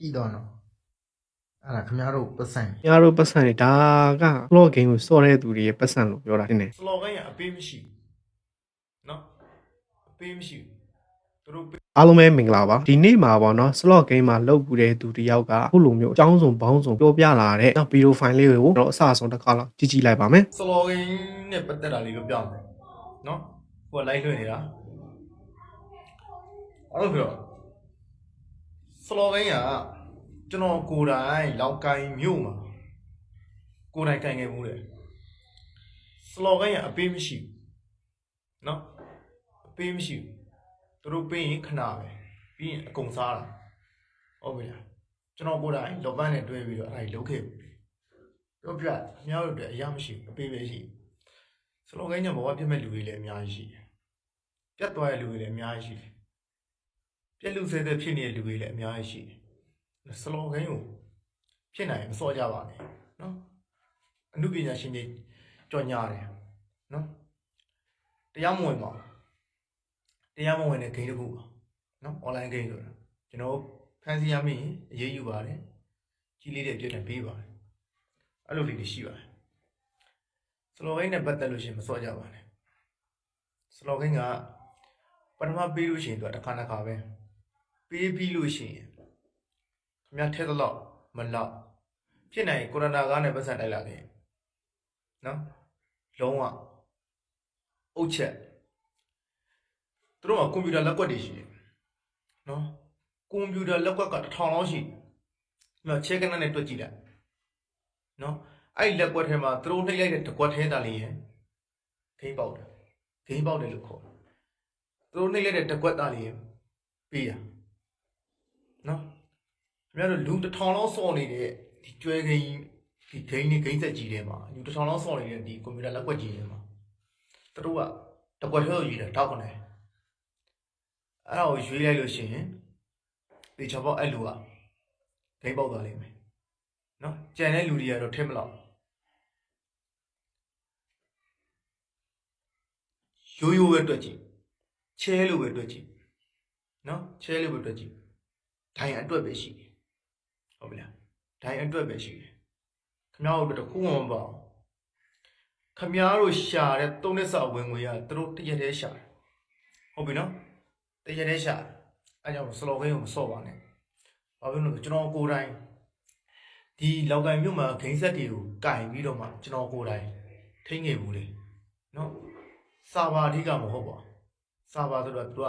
ကြည့်တော့နော်အဲ့ဒါခင်ဗျားတို့ပတ်စံ။ညာတို့ပတ်စံနေဒါက slot game ကိုစော့တဲ့သူတွေရဲ့ပတ်စံလို့ပြောတာတင်တယ်စလော်ဂန်ရအပေးမရှိဘူးနော်အပေးမရှိဘူးသူတို့ပေး။အားလုံးပဲမင်္ဂလာပါ။ဒီနေ့မှာပေါ့နော် slot game မှာလောက်ပူတဲ့သူတစ်ယောက်ကအခုလိုမျိုးအကြောင်းစုံဘောင်းစုံပြောပြလာတဲ့နောက်ဗီဒီယိုဖိုင်လေးကိုတော့အစအဆုံးတစ်ခါလောက်ကြည့်ကြည့်လိုက်ပါမယ်စလော်ဂန်နဲ့ပတ်သက်တာလေးကိုပြောမယ်နော်ဟိုကလိုက်လွှင့်နေတာအဲ့လိုပြောစလော်ဂန်ရ ကျွန်တော်ကိုယ်တိုင်လောက်ကိုင်းမြို့မှာကိုယ်တိုင်ကန်ခဲ့မှုတယ်စလော်ဂန်ရအပေးမရှိဘူးနော်အပေးမရှိဘူးသူတို့ပေးရင်ခဏပဲပြီးရင်အကုန်စားတာဟုတ်ပြီလားကျွန်တော်ကိုယ်တိုင်လောပန်းနဲ့တွဲပြီးတော့အဲ့ဒါကြီးလုပ်ခဲ့ပြီပြောပြအများတို့အတွက်အရာမရှိဘူးအပေးပဲရှိစလောကင်းညဘဝပြတ်မဲ့လူတွေလည်းအများကြီးရှိတယ်ပြတ်သွားတဲ့လူတွေလည်းအများကြီးရှိတယ်ပြက်လူဆဲတဲ့ဖြစ်နေတဲ့လူတွေလည်းအများကြီးရှိတယ် စလောကင်းကိုဖြစ်နိုင်ရင်မစောကြပါနဲ့နော်အမှုပညာရှင်တွေကြော်ညာတယ်နော်တရားမဝင်ပါဘူးတရားမဝင်တဲ့ဂိမ်းတစ်ခုပါနော် online game ဆိုတာကျွန်တော်ဖန်စီရမိရင်အရေးယူပါတယ်ကြီးလေးတဲ့ပြည့်တယ်ပေးပါတယ်အဲ့လိုလေးတွေရှိပါတယ်စလောဂိမ်းနဲ့ပတ်သက်လို့ရှိရင်မစောကြပါနဲ့စလောဂိမ်းကပထမပေးလို့ရှိရင်သူကတစ်ခါတစ်ခါပဲပေးပြီးလို့ရှိရင် ခင်ဗျားထဲတော့မလောက်ဖြစ်နိုင်ကိုရိုနာကားနဲ့ပတ်သက်တိုက်လာခဲ့နော်လုံးဝအုတ်ချက်သူတို့ကကွန်ပျူတာလက်ကွက်တွေရှိတယ်နော်ကွန်ပျူတာလက်ကွက်ကတစ်ထောင်လောက်ရှိတယ်ဒီမှာချဲကနနဲ့တွက်ကြည့်လိုက်နော်အဲ့ဒီလက်ကွက်ထဲမှာသူတို့နှိပ်လိုက်တဲ့တကွက်ထဲသားလေးရယ်ဂိမ်းပေါက်တယ်ဂိမ်းပေါက်တယ်လို့ခေါ်တယ်သူတို့နှိပ်လိုက်တဲ့တကွက်သားလေးရယ်ပေးတာနော် ခင်ဗျားတို့လူတစ်ထောင်လောက်စော့နေတဲ့ဒီကျွဲဂိမ်းဒီဂိမ်းနဲ့ဂိမ်းဆက်ကြီးထဲမှာလူတစ်ထောင်လောက်စော့နေတဲ့ဒီကွန်ပျူတာလက်ကွက်ကြီးထဲမှာသူတို့ကတကွက်ထဲကိုရွေးတယ်တောက်ကနေအဲ့ဒါကိုရွေးလိုက်လို့ရှိရင်ဒီချောပေါက်အဲ့လူကဂိမ်းပေါက်သွားလိမ့်မယ်နော်ကြံတဲ့လူတွေကတော့ထဲမလောက်ရိုးရိုးပဲတွက်ကြည့်ချဲလို့ပဲတွက်ကြည့်နော်ချဲလို့ပဲတွက်ကြည့်ဒိုင်အတွက်ပဲရှိတယ် ဟုတ်ပြီလားဒိုင်အတွက်ပဲရှိတယ်ခမ ्या တို့တခုမှမပေါ့ခမ ्या တို့ရှာတဲ့သုံးနှစ်စာဝင်ငွေရသူတို့တရက်တည်းရှာတယ်ဟုတ်ပြီနော်တရက်တည်းရှာတယ်အဲကြောင့်စလော်ဂိမ်းကိုမစော့ပါနဲ့ဘာဖြစ်လို့လဲကျွန်တော်ကိုယ်တိုင်ဒီလောက်ကိုင်မြို့မှာဂိမ်းဆက်တွေကိုကင်ပြီးတော့မှကျွန်တော်ကိုယ်တိုင်ထိန်းခဲ့ဘူးလေနော်စာပါအဓိကမဟုတ်ပါဘူးစာပါဆိုတော့သူက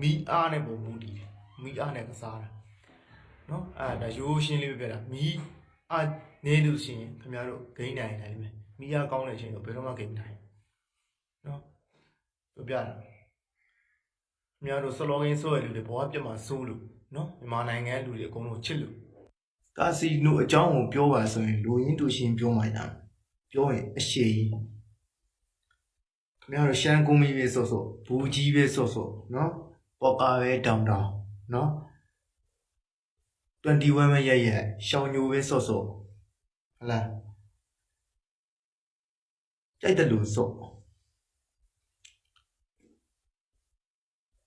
မီအားနဲ့ပုံမူတည်တယ်မီအားနဲ့ကစားတာ နော်အဲ့ဒါရိုးရှင်းလေးပဲပြတာမီအားနေလို့ရှိရင်ခင်ဗျားတို့ဂိမ်းနိုင်နိုင်လိမ့်မယ်မီအားကောင်းတဲ့အချိန်တော့ဘယ်တော့မှဂိမ်းနိုင်နော်ပြောပြတာခင်ဗျားတို့စလောဂိမ်းဆိုရတဲ့လူတွေဘဝပြတ်မှာစိုးလို့နော်မြန်မာနိုင်ငံလူတွေအကုန်လုံးချစ်လို့ကာစီနိုအကြောင်းကိုပြောပါဆိုရင်လူရင်းတူရှင်ပြောမှညာပြောရင်အရှိကြီးခင်ဗျားတို့ရှမ်းကုန်းမီပဲဆော့ဆော့ဘူကြီးပဲဆော့ဆော့နော်ပေါ်ကာပဲတောင်တောင်နော် 21ပဲရက်ရက်ရှောင်းညိုပဲဆော့ဆော့ဟလားကြိုက်တယ်လို့ဆော့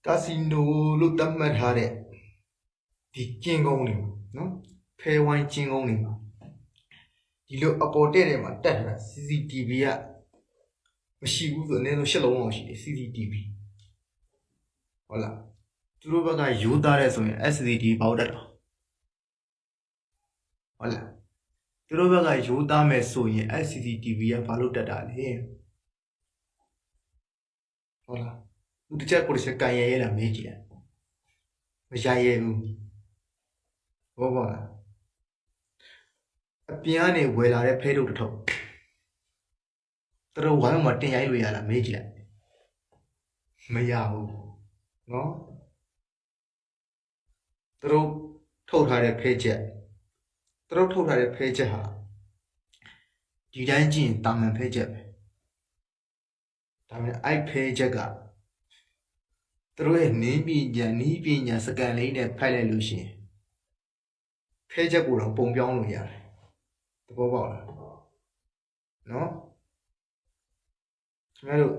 ကာစီနိုလို့တတ်မှတ်ထားတဲ့ဒီကျင်းကုန်းတွေနော်ဖဲဝိုင်းချင်းကုန်းတွေမှာဒီလိုအပေါ်တဲ့တဲ့မှာတက်တာ CCTV ကမရှိဘူးဆိုအနည်းဆုံး၈လုံးအောင်ရှိတယ် CCTV ဟုတ်လားသူတို့ဘက်ကယူသားတဲ့ဆိုရင် SCD ပေါက်တတ်တော့ ဟုတ်လားသူတို့ဘက်ကယူသားမယ်ဆိုရင် SCTV ကဘာလို့တက်တာလဲဟုတ်လားသူတစ်ချက်ကိုတစ်ချက်ကန်ရရဲတာမေးကြည့်တယ်မရရဲဘူးဟုတ်ပါလားအပြင်ကနေဝယ်လာတဲ့ဖဲထုတ်တစ်ထုပ်သူတို့ဝိုင်းမှာတင်ရိုက်လို့ရလားမေးကြည့်လိုက်မရဘူးနော်သူတို့ထုတ်ထားတဲ့ဖဲချက် သူတို့ထုတ်ထားတဲ့ဖဲချက်ဟာဒီတိုင်းကြည့်ရင်တာမန်ဖဲချက်ပဲဒါပေမဲ့အဲ့ဖဲချက်ကသူတို့ရဲ့နည်းပညာနည်းပညာစကန်လေးနဲ့ဖိုက်လိုက်လို့ရှိရင်ဖဲချက်ကိုတော့ပုံပြောင်းလို့ရတယ်သဘောပေါက်လားနော်ခင်ဗျားတို့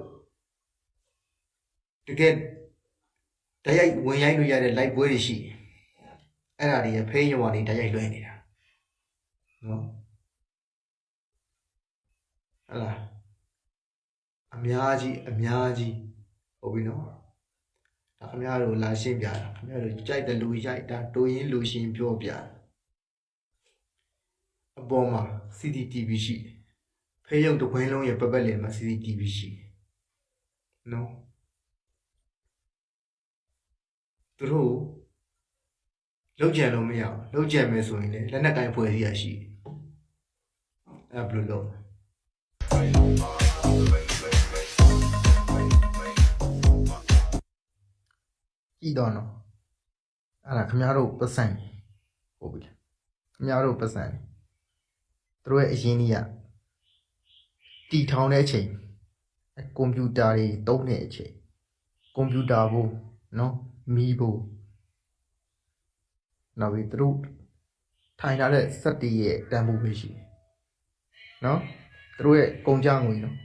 တကယ်တရိုက်ဝင်ရိုက်လို့ရတဲ့ live ပွဲတွေရှိတယ်အဲ့ဒါတွေဖေးရွာတွေတိုက်ရိုက်လွှဲနေတာ နော်ဟတ်လာအများကြီးအများကြီးဟုတ်ပြီနော်ဒါခင်ဗျားတို့လာရှင်းပြတာခင်ဗျားတို့ကြိုက်တယ်လူရိုက်တာတိုးရင်လူရှင်းပြောပြတာအပေါ်မှာ CCTV ရှိတယ်ဖေးရုံတစ်ခွင်းလုံးရဲ့ပတ်ပတ်လည်မှာ CCTV ရှိတယ်နော်သူတို့ လောက်ကြံလို့မရဘူးလောက်ကြံမယ်ဆိုရင်လည်းလက်နက်ကင်ဖွဲ့စည်းရရှိတယ်အဲ့ဒါဘယ်လိုလုပ်လဲကြည့်တော့နော်အဲ့ဒါခင်ဗျားတို့ပတ်စံနေဟုတ်ပြီလားခင်ဗျားတို့ပတ်စံနေသူတို့ရဲ့အရင်ကြီးကတီထောင်တဲ့အချိန်အဲကွန်ပျူတာတွေတုံးတဲ့အချိန်ကွန်ပျူတာဘူးနော်မီးဘူး နောက်ပြီးသူတို့ထိုင်ထားတဲ့စက်တီရဲ့တန်ဖိုးပဲရှိတယ်နော်သူတို့ရဲ့ကုန်ကြငွေနော်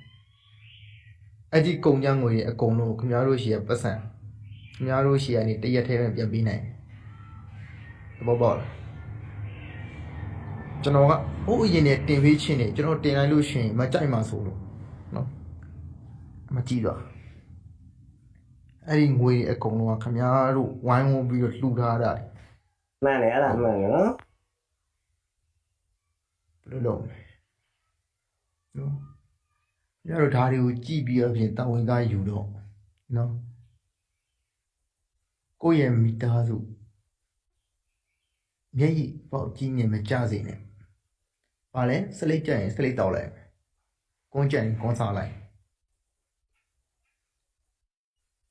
အဲ့ဒီကုန်ကြငွေရဲ့အကုန်လုံးကိုခင်ဗျားတို့ရှိရပတ်စံခင်ဗျားတို့ရှီကနေတရက်ထဲနဲ့ပြန်ပြီးနိုင်တယ်သဘောပေါက်လားကျွန်တော်ကဟိုအရင်နဲ့တင်ပေးချင်းနေကျွန်တော်တင်လိုက်လို့ရှိရင်မကြိုက်မှဆိုလို့နော်မကြည့်တော့အဲ့ဒီငွေတွေအကုန်လုံးကခင်ဗျားတို့ဝိုင်းဝန်းပြီးတော့လှူထားတာတွေ မှန်တယ်အဲ့ဒါမှန်တယ်နော်ဘယ်လိုလုပ်မလဲနော်ခင်ဗျားတို့ဓာတ်တွေကိုကြည့်ပြီးတော့ဖြင့်တာဝန်သားယူတော့နော်ကိုယ့်ရဲ့မိသားစုမျက်ရည်ပေါက်ကြီးနေမကြစေနဲ့။ဘာလဲစလိတ်ကြရင်စလိတ်တောက်လိုက်မယ်။ကွန်းကြရင်ကွန်းစားလိုက်။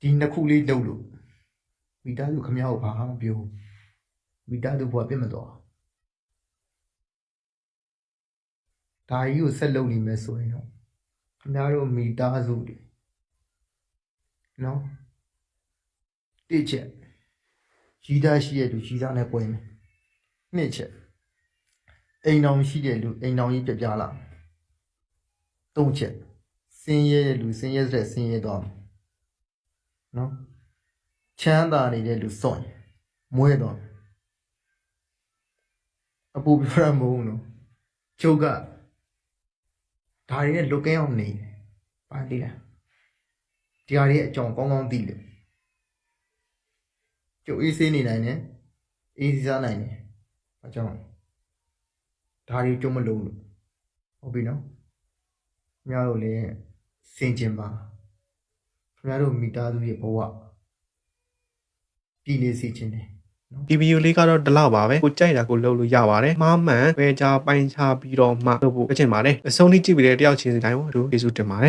ဒီနှစ်ခုလေးလုပ်လို့မိသားစုခမရကိုဘာမှမပြောဘူး မိသားစုဘဝပြတ်မသွား။ဒါကြီးကိုဆက်လုပ်နေမယ်ဆိုရင်တော့ခင်ဗျားတို့မိသားစုတွေနော်တိချက်ရီးသားရှိတဲ့လူရီးသားနဲ့ပွဲမယ်နှစ်ချက်အိမ်တော်ရှိတဲ့လူအိမ်တော်ကြီးပြပြလာမယ်သုံးချက်စင်းရဲတဲ့လူစင်းရဲတဲ့စင်းရဲသွားမယ်နော်ချမ်းသာနေတဲ့လူစောင့်ရင်မွဲသွားမယ် အပူပြရမုံနော်ချုပ်ကဒါတွေနဲ့လွတ်ကင်းအောင်နေတယ်ပါတိလားဒီဟာတွေရဲ့အကြောင်းကောင်းကောင်းသိတယ်ကျုပ်အေးဆေးနေနိုင်တယ်အေးစားနိုင်တယ်အကြောင်းဒါတွေကျုံမလုံးလို့ဟုတ်ပြီနော်ခင်ဗျားတို့လည်းစင်ကျင်ပါခင်ဗျားတို့မိသားစုရဲ့ဘဝပြည်နေစေခြင်းတယ် ဒီဗီဒီယိုလေးကတော့ဒီလောက်ပါပဲကိုကြိုက်တာကိုလုပ်လို့ရပါတယ်မှားမှန်ပဲကြပိုင်းခြားပြီးတော့မှလုပ်ဖို့ဖြစ်ချင်ပါတယ်အဆုံးထိကြည့်ပြီးတဲ့တယောက်ချင်းစီတိုင်းကိုအထူးကျေးဇူးတင်ပါတယ်